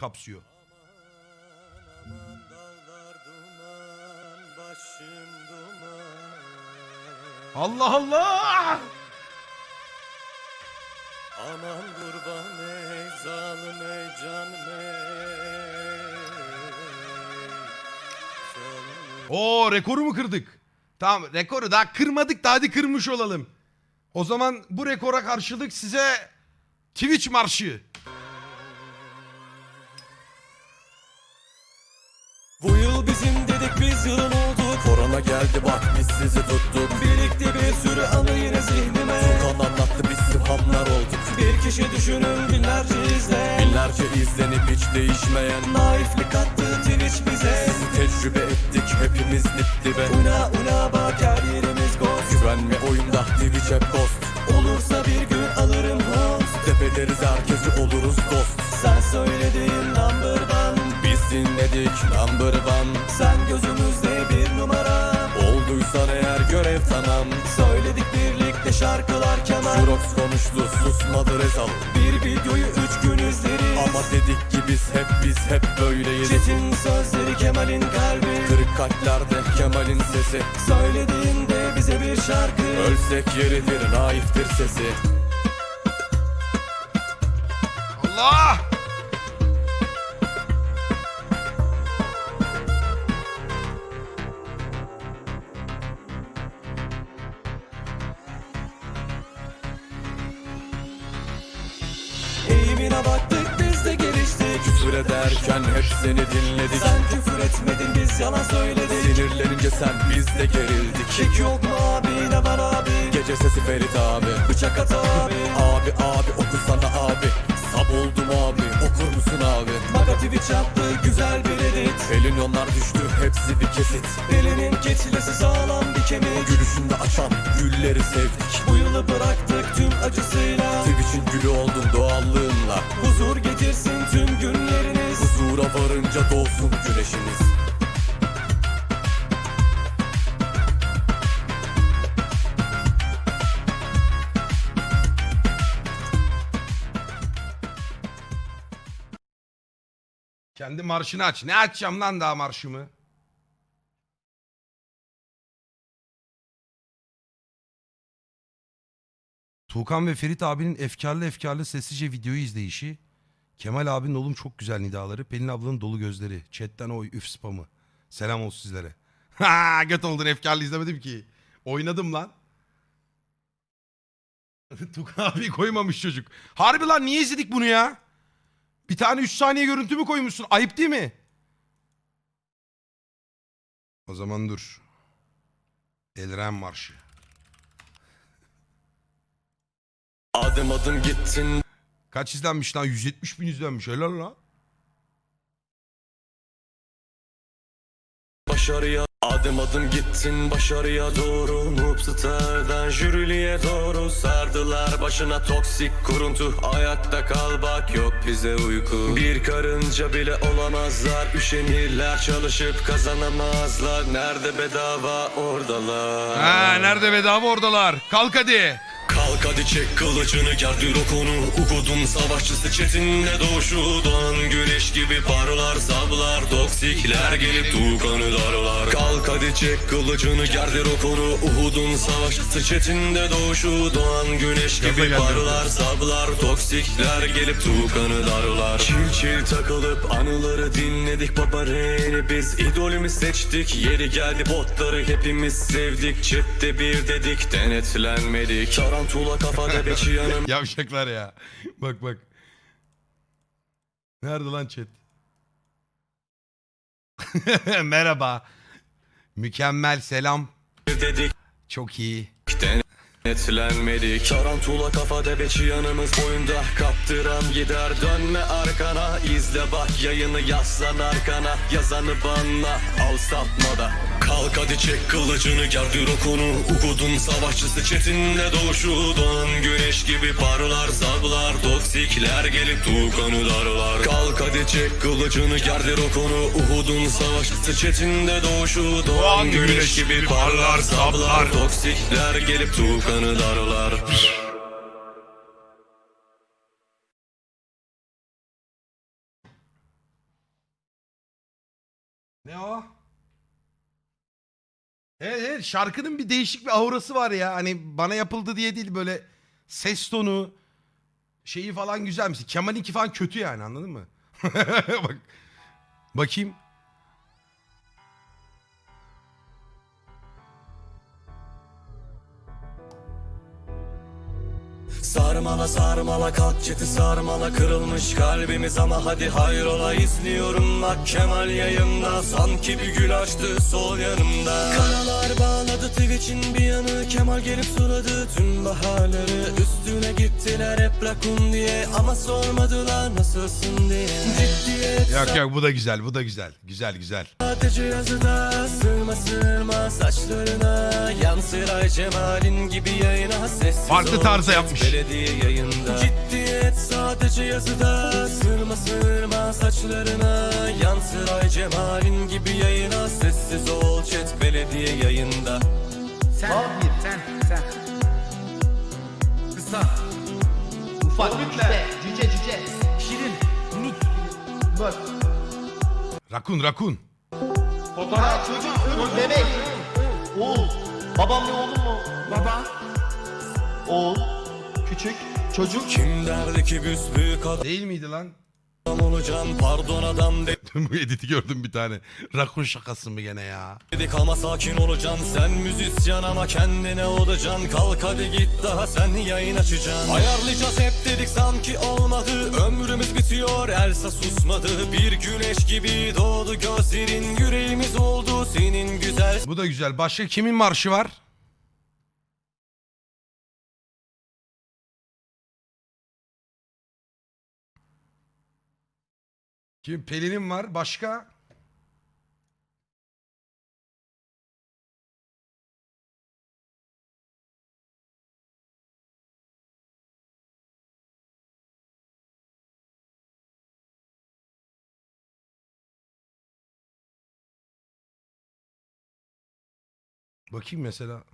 kapsıyor. Allah Allah! Aman kurban ey zalim ey canım ey. Oo rekoru mu kırdık? Tamam rekoru daha kırmadık da hadi kırmış olalım. O zaman bu rekora karşılık size Twitch marşı. Geldi bak biz sizi tuttuk. Birlikte bir sürü anı yine zihnime. Sultan anlattı biz sıfamlar olduk. Bir kişi düşünün binlerce izle. Binlerce izlenip hiç değişmeyen. Naiflik attı Twitch bize. Sizi tecrübe ettik hepimiz dip dibe Una una bak her yerimiz ghost. Güvenme oyunda Twitch hep ghost. Olursa bir gün alırım host. Tepederiz herkesi oluruz dost. Sen söylediğin number one. Biz dinledik number one. Sen görev tamam. Söyledik birlikte şarkılar keman Jurox konuştu susmadı Rezal. Bir videoyu üç gün izleriz. Ama dedik ki biz hep biz hep böyleyiz. Çetin sözleri Kemal'in kalbi. Kırık kalplerde Kemal'in sesi. Söylediğinde bize bir şarkı. Ölsek yeridir naiftir sesi. Allah! Eğimine baktık biz de geliştik. Küfür ederken hep seni dinledik. Sen küfür etmedin biz yalan söyledik. Sinirlenince sen biz de gerildik. Kick yok mu abi? Ne var abi? Gece sesi Ferit abi. Bıçak at abi. Abi abi okusana abi. Sab oldum abi. Okur musun abi? Maga yaptı güzel bir edit. Elin onlar düştü hepsi bir kesit. Elinin keçilesi sağlam bir kemik. Gülüşünde açan gülleri sevdik. Bu yılı bıraktık tüm acısıyla. Twitch'in gülü oldun doğallığınla Huzur getirsin tüm günleriniz Huzura varınca doğsun güneşiniz Kendi marşını aç. Ne açacağım lan daha marşımı? Tuğkan ve Ferit abinin efkarlı efkarlı sessizce videoyu izleyişi. Kemal abinin oğlum çok güzel nidaları. Pelin ablanın dolu gözleri. Chatten oy üf spamı. Selam olsun sizlere. Ha göt oldun efkarlı izlemedim ki. Oynadım lan. Tuğkan abi koymamış çocuk. Harbi lan niye izledik bunu ya? Bir tane 3 saniye görüntü mü koymuşsun? Ayıp değil mi? O zaman dur. Elren Marşı. Adım adım gittin Kaç izlenmiş lan? 170 bin izlenmiş. Helal lan. Başarıya adım adım gittin başarıya doğru Noobstar'dan jüriliğe doğru Sardılar başına toksik kuruntu Ayakta kal bak yok bize uyku Bir karınca bile olamazlar Üşenirler çalışıp kazanamazlar Nerede bedava oradalar Ha nerede bedava oradalar? Kalk hadi. Kalk hadi çek kılıcını gerdir o konu Ukudun savaşçısı çetinle doğuşu Doğan güneş gibi parlar sablar Toksikler gelip tuğkanı darlar. Kalk hadi çek kılıcını gerdir o konu Uhud'un savaşçısı çetinde doğuşu Doğan güneş gibi parlar sablar Toksikler gelip tuğkanı darlar. Çil çil takılıp anıları dinledik baba reyni. Biz idolümü seçtik yeri geldi botları hepimiz sevdik. Çette bir dedik denetlenmedik. Tarantula kafada beçi yanım Yavşaklar ya. Bak bak. Nerede lan chat? Merhaba. Mükemmel selam. dedik Çok iyi. Denetlenmedik Tarantula kafada beçi yanımız boyunda. Kaptıran gider dönme arkana. İzle bak yayını yaslan arkana. Yazanı banla al satmada Kalk hadi çek kılıcını gerdir o konu Ukudun savaşçısı çetinle doğuşu. Doğan güneş gibi parlar sablar. Toksikler gelip tuğkanı darlar. Kalk hadi çek kılıcını gerdir o konu Uhud'un savaşçısı çetinde doğuşu. Doğan güneş gibi parlar sablar. Toksikler gelip aşkını darlar Ne o? Evet, evet şarkının bir değişik bir aurası var ya. Hani bana yapıldı diye değil böyle ses tonu şeyi falan güzelmiş. Kemal'inki falan kötü yani anladın mı? Bak bakayım. So. Sarmala sarmala kalk çeti sarmala. Kırılmış kalbimiz ama hadi hayrola. İzliyorum bak Kemal yayında. Sanki bir gül açtı sol yanımda. Karalar bağladı Twitch'in bir yanı. Kemal gelip suladı tüm baharları. Üstüne gittiler hep rakun diye. Ama sormadılar nasılsın diye. Ciddiyet Yok yok bu da güzel bu da güzel. Güzel güzel. Sadece yazıda sırma sırma saçlarına Yansır ay cemalin gibi yayına Sessiz Farklı ol, tarza chat yapmış. Belediye yayında Ciddiyet sadece yazıda Sırma sırma saçlarına Yansır ay cemalin gibi yayına Sessiz ol chat belediye yayında Sen, sen, sen. Kısa, ufak, cüce, cüce, cüce, şirin, minik, bak. Rakun rakun. Ha, çocuk, çocuk, bebek. Oğul. Babam ne oğlum mu? Baba. Oğul. Küçük. Çocuk. Kim derdi ki büsbüyük adam Değil miydi lan? olacaksın Pardon adam bu editi gördüm bir tane. Rakun şakası mı gene ya? dedik ama sakin olacaksın Sen müzisyen ama kendine olacaksın Kalk hadi git daha sen yayın açacaksın Ayarlayacağız hep dedik sanki olmadı Ömrümüz bitiyor Elsa susmadı Bir güneş gibi doğdu gözlerin Yüreğimiz oldu senin güzel Bu da güzel. Başka kimin marşı var? Kim? Pelin'in var. Başka? Bakayım mesela.